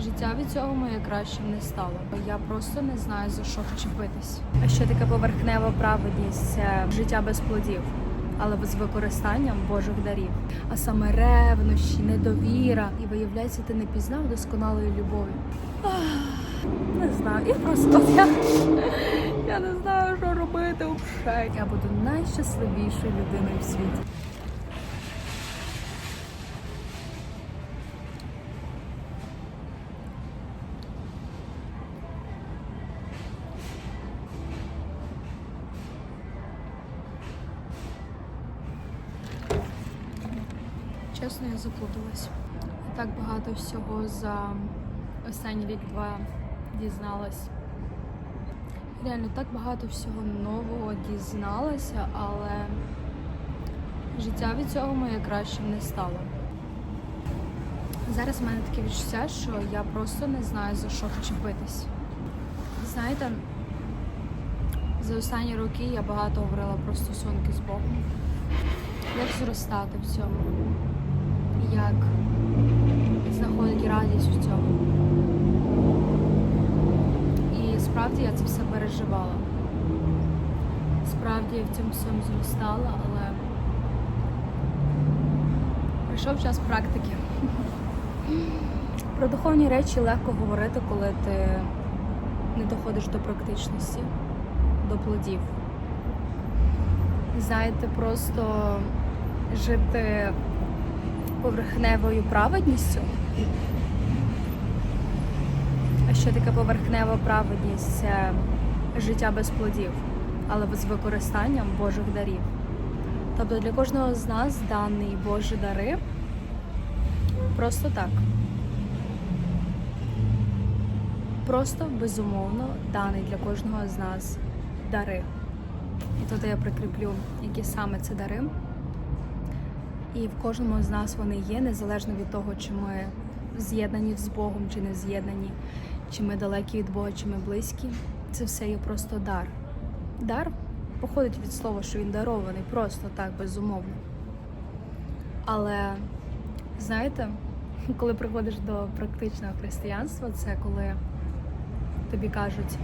Життя від цього моє кращим не стало. Я просто не знаю за що вчепитись. А що таке поверхнева праведність? Це життя без плодів, але з використанням Божих дарів. А саме ревнощі, недовіра. І виявляється, ти не пізнав досконалої любові. Ах, Не знаю, я просто я, я не знаю, що робити взагалі. Я буду найщасливішою людиною в світі. Чесно, я заплуталась. Так багато всього за останній рік-два дізналась. Реально, так багато всього нового дізналася, але життя від цього моє кращим не стало. Зараз в мене таке відчуття, що я просто не знаю за що вчепитись. Знаєте, за останні роки я багато говорила про стосунки з Богом. Як зростати в цьому? Як знаходити радість в цьому? І справді я це все переживала. Справді я в цьому всьому зростала, але прийшов час практики. Про духовні речі легко говорити, коли ти не доходиш до практичності, до плодів. Знаєте, просто жити поверхневою праведністю. А що таке поверхнева праведність? Це життя без плодів, але з використанням Божих дарів. Тобто для кожного з нас дані Божі дари просто так. Просто безумовно даний для кожного з нас дари. І тут я прикріплю, які саме це дари. І в кожному з нас вони є, незалежно від того, чи ми з'єднані з Богом, чи не з'єднані, чи ми далекі від Бога, чи ми близькі. Це все є просто дар. Дар походить від слова, що він дарований, просто так, безумовно. Але знаєте, коли приходиш до практичного християнства, це коли тобі кажуть,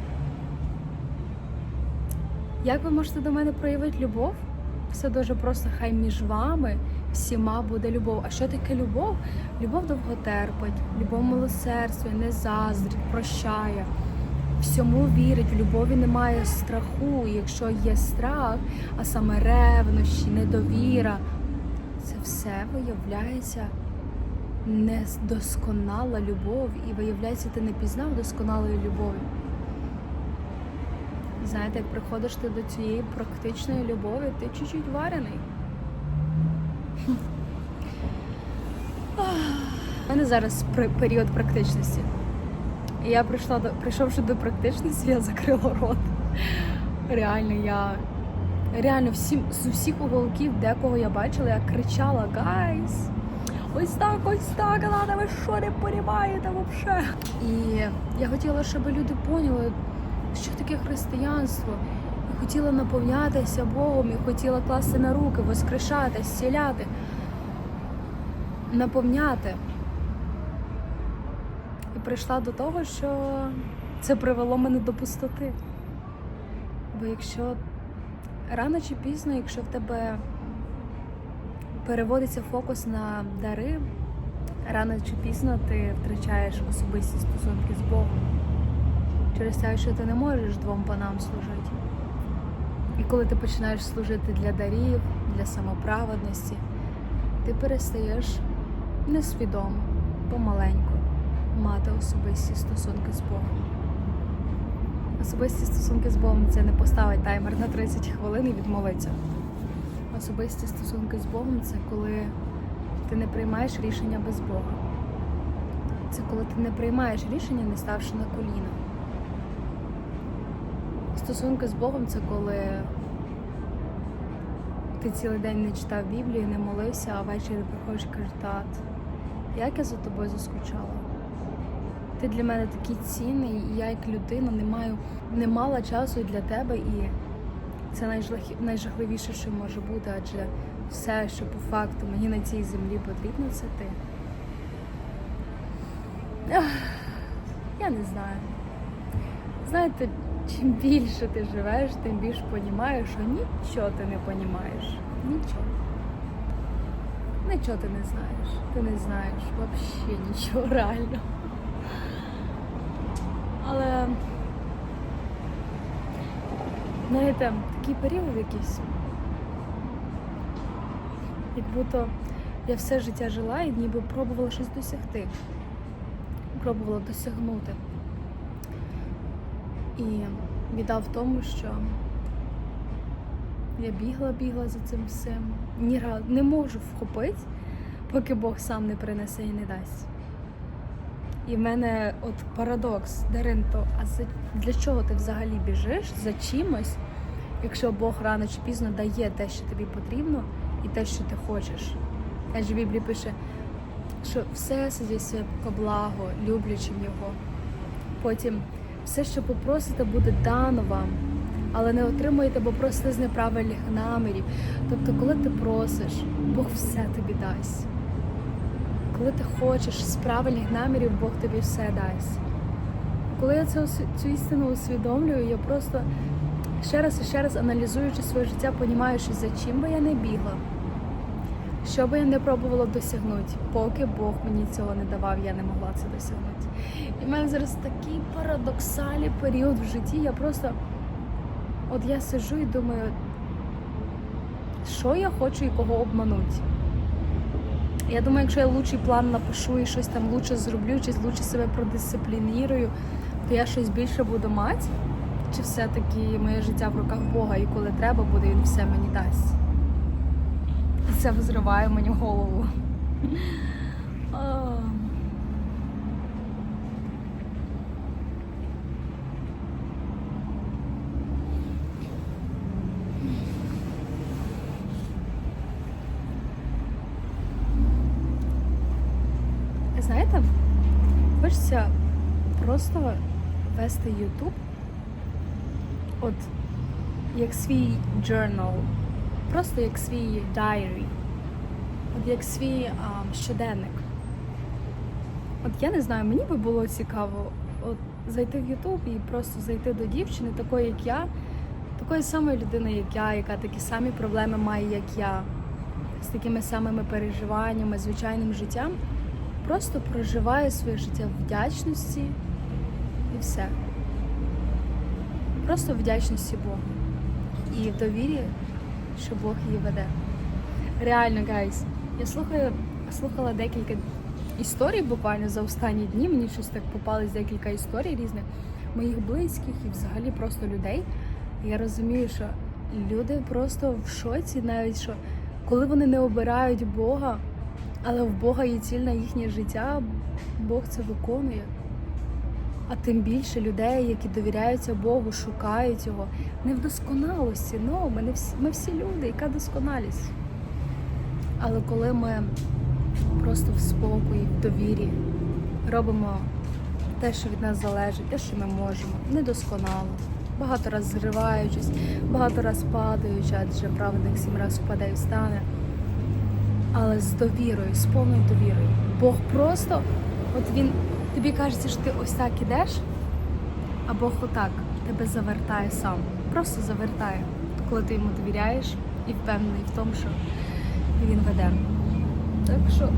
як ви можете до мене проявити любов? Все дуже просто, хай між вами всіма буде любов. А що таке любов? Любов довготерпить, любов милосердствує, не заздрить, прощає, всьому вірить, в любові немає страху. Якщо є страх, а саме ревнощі, недовіра, це все виявляється недосконала любов, і виявляється, ти не пізнав досконалої любові. Знаєте, як приходиш ти до цієї практичної любові, ти чуть-чуть варений. У мене зараз період практичності. Я прийшла до прийшовши до практичності, я закрила рот. Реально, я реально всім з усіх уголків, декого я бачила, я кричала Гайс! Ось так, ось так, ладно, ви що не поріваєте взагалі? І я хотіла, щоб люди поняли, що таке християнство. Хотіла наповнятися Богом, і хотіла класти на руки, воскрешати, зціляти, наповняти. І прийшла до того, що це привело мене до пустоти. Бо якщо рано чи пізно, якщо в тебе переводиться фокус на дари, рано чи пізно ти втрачаєш особисті стосунки з Богом через те, що ти не можеш двом панам служити. І коли ти починаєш служити для дарів, для самоправедності, ти перестаєш несвідомо, помаленьку мати особисті стосунки з Богом. Особисті стосунки з Богом це не поставить таймер на 30 хвилин і відмовиться. Особисті стосунки з Богом це коли ти не приймаєш рішення без Бога. Це коли ти не приймаєш рішення, не ставши на коліна. Стосунки з Богом це коли ти цілий день не читав Біблію, не молився, а ввечері приходиш і кажеш, тат, як я за тобою заскучала. Ти для мене такий цінний, і я як людина не маю, не мала часу для тебе, і це найжахливіше, що може бути, адже все, що по факту мені на цій землі потрібно, це ти. Я не знаю. Знаєте, чим більше ти живеш, тим більше розумієш, що нічого ти не розумієш. Нічого. Нічого ти не знаєш. Ти не знаєш взагалі нічого реально. Але знаєте, такий період якийсь. Як будто я все життя жила і ніби пробувала щось досягти. Пробувала досягнути. І біда в тому, що я бігла, бігла за цим всім. Ні разу не можу вхопити, поки Бог сам не принесе і не дасть. І в мене от парадокс, Даринто, а за для чого ти взагалі біжиш за чимось, якщо Бог рано чи пізно дає те, що тобі потрібно, і те, що ти хочеш? Адже в Біблії пише, що все сидить по благо, люблячим його. Потім все, що попросите, буде дано вам, але не отримуєте, бо просите з неправильних намірів. Тобто, коли ти просиш, Бог все тобі дасть. Коли ти хочеш з правильних намірів, Бог тобі все дасть. Коли я цю, цю істину усвідомлюю, я просто ще раз і ще раз аналізуючи своє життя, розумію, що за чим би я не бігла, що би я не пробувала досягнути, поки Бог мені цього не давав, я не могла це досягнути. І в мене зараз такий парадоксальний період в житті. Я просто от я сижу і думаю, що я хочу і кого обманути. Я думаю, якщо я лучший план напишу і щось там лучше зроблю, чи лучше себе продисциплінірую, то я щось більше буду мати. Чи все-таки моє життя в руках Бога, і коли треба буде, він все мені дасть. Це взриває мені голову. Знаєте, хочеться просто вести YouTube, от як свій journal, просто як свій diary, от як свій а, щоденник. От я не знаю, мені би було цікаво от зайти в YouTube і просто зайти до дівчини, такої, як я, такої самої людини, як я, яка такі самі проблеми має, як я, з такими самими переживаннями, звичайним життям. Просто проживає своє життя в вдячності і все. Просто вдячності Богу. І в довірі, що Бог її веде. Реально, гайз, я слухаю, слухала декілька історій буквально за останні дні. Мені щось так попались декілька історій різних моїх близьких і взагалі просто людей. Я розумію, що люди просто в шоці, навіть що коли вони не обирають Бога. Але в Бога є ціль на їхнє життя, Бог це виконує. А тим більше людей, які довіряються Богу, шукають його. Не в досконалості, ну, ми, не всі, ми всі люди, яка досконалість. Але коли ми просто в спокої, в довірі робимо те, що від нас залежить, те, що ми можемо, недосконало, багато раз зриваючись, багато раз падаючи, адже праведник сім разів впаде і встане але з довірою, з повною довірою. Бог просто, от він тобі кажеться, що ти ось так ідеш, а Бог отак тебе завертає сам. Просто завертає, коли ти йому довіряєш і впевнений в тому, що він веде. Так що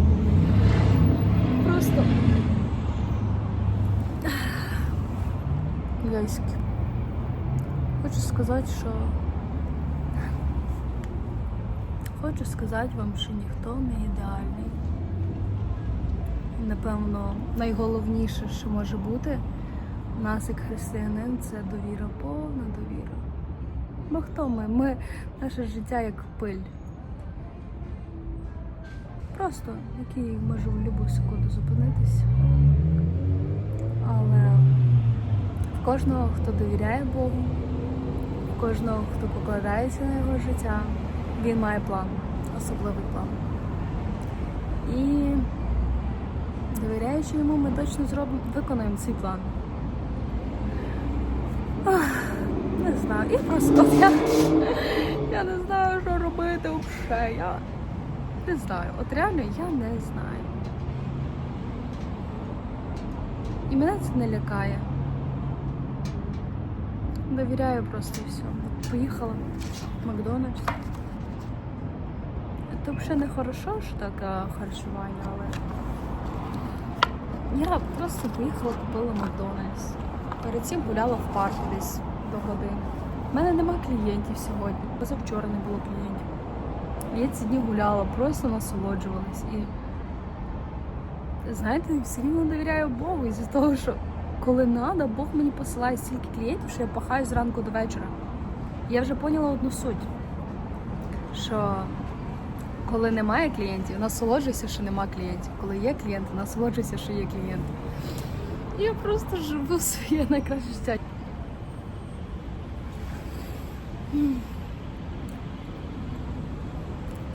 просто Яйськи. Хочу сказати, що Хочу сказати вам, що ніхто не ідеальний. Напевно, найголовніше, що може бути у нас як християнин, це довіра, повна довіра. Бо хто ми? Ми наше життя як пиль. Просто який може в будь-яку секунду зупинитися. Але в кожного, хто довіряє Богу, в кожного, хто покладається на його життя, він має план, особливий план. І довіряючи йому, ми точно зробимо, виконаємо цей план. Ах, не знаю. І просто я, я не знаю, що робити взагалі. Я не знаю. От реально я не знаю. І мене це не лякає. Довіряю просто все. Поїхала в Макдональдс. Це взагалі не хорошо, що таке харчування, але я просто поїхала, купила Макдональдс. Перед цим гуляла в парку десь до години. У мене нема клієнтів сьогодні. Позавчора не було клієнтів. Я ці дні гуляла, просто насолоджувалась. І знаєте, все рівно довіряю Богу із-за того, що коли треба, Бог мені посилає стільки клієнтів, що я пахаю зранку до вечора. Я вже поняла одну суть, що коли немає клієнтів, насолоджуйся, що нема клієнтів. Коли є клієнти, насолоджуйся, що є клієнти. Я просто живу своє найкраще життя.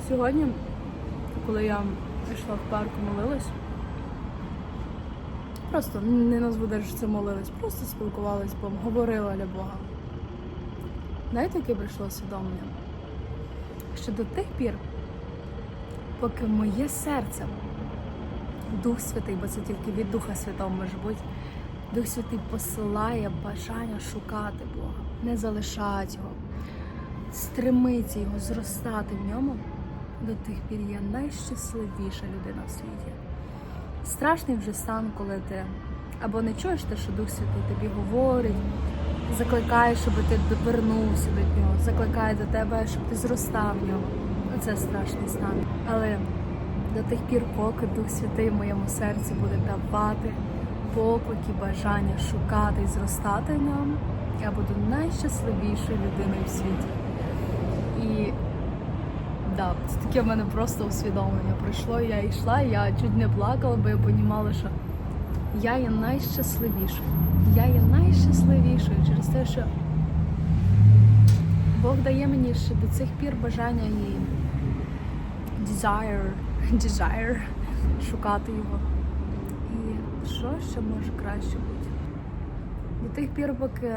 Сьогодні, коли я йшла в парку, молилась, просто не назву що це молилась, просто спілкувалась, бо говорила для Бога. Знаєте, яке прийшло усвідомлення? Що до тих пір, поки моє серце, Дух Святий, бо це тільки від Духа Святого може бути, Дух Святий посилає бажання шукати Бога, не залишати його, стремиться його зростати в ньому, до тих пір я найщасливіша людина в світі. Страшний вже стан, коли ти або не чуєш те, що Дух Святий тобі говорить, закликає, щоб ти довернувся до нього, закликає до тебе, щоб ти зростав в ньому. Оце страшний стан. Але до тих пір, поки Дух Святий в моєму серці буде давати поклики, бажання шукати і зростати ньому, я буду найщасливішою людиною в світі. І да, це таке в мене просто усвідомлення пройшло. Я йшла, я чуть не плакала, бо я розуміла, що я є найщасливішою. Я є найщасливішою через те, що Бог дає мені ще до цих пір бажання і desire, desire шукати його. І що ще може краще бути? До тих пір, поки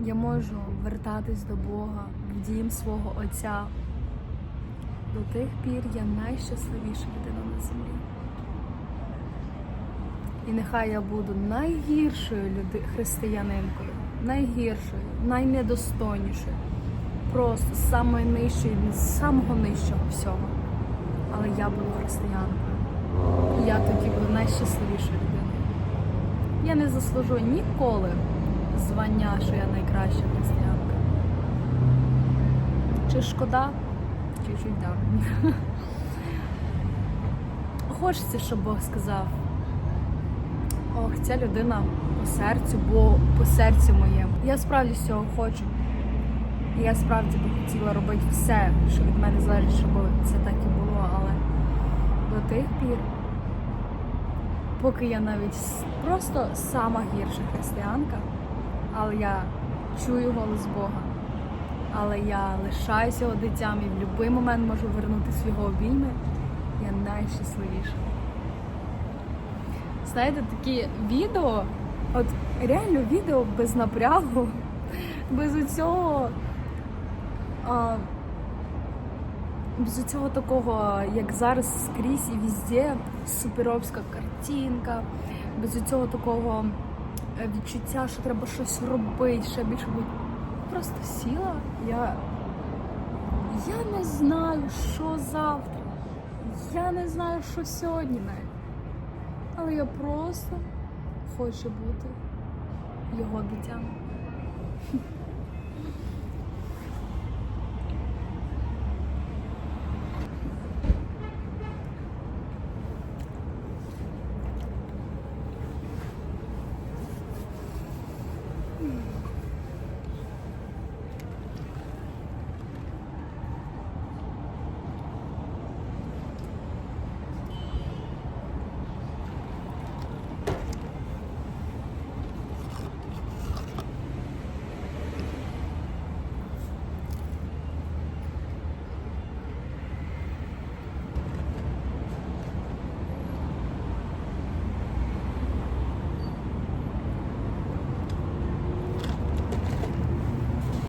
я можу вертатись до Бога в дім свого Отця, до тих пір я найщасливіша людина на землі. І нехай я буду найгіршою християнинкою, найгіршою, найнедостойнішою, просто самою нижчою, з самого нижчого всього. Але я буду християнкою. Я тоді буду найщасливішою людиною. Я не заслужу ніколи звання, що я найкраща християнка. Чи шкода? Чуть-чуть да. Хочеться, щоб Бог сказав. Ох, ця людина по серцю, бо по серцю моєму. Я справді з цього хочу. Я справді би хотіла робити все, що від мене залежить, щоб це так і було, але до тих пір, поки я навіть просто сама гірша християнка, але я чую голос Бога, але я лишаюся його дитям і в будь-який момент можу вернутися в його обійми, я найщасливіша. Знаєте, такі відео, от реально відео без напрягу, без цього. Без цього такого, як зараз скрізь і везде, суперовська картинка, без цього такого е, відчуття, що треба щось робити, ще більше бути. Просто сіла, я, я не знаю, що завтра. Я не знаю, що сьогодні навіть. Але я просто хочу бути його дитям.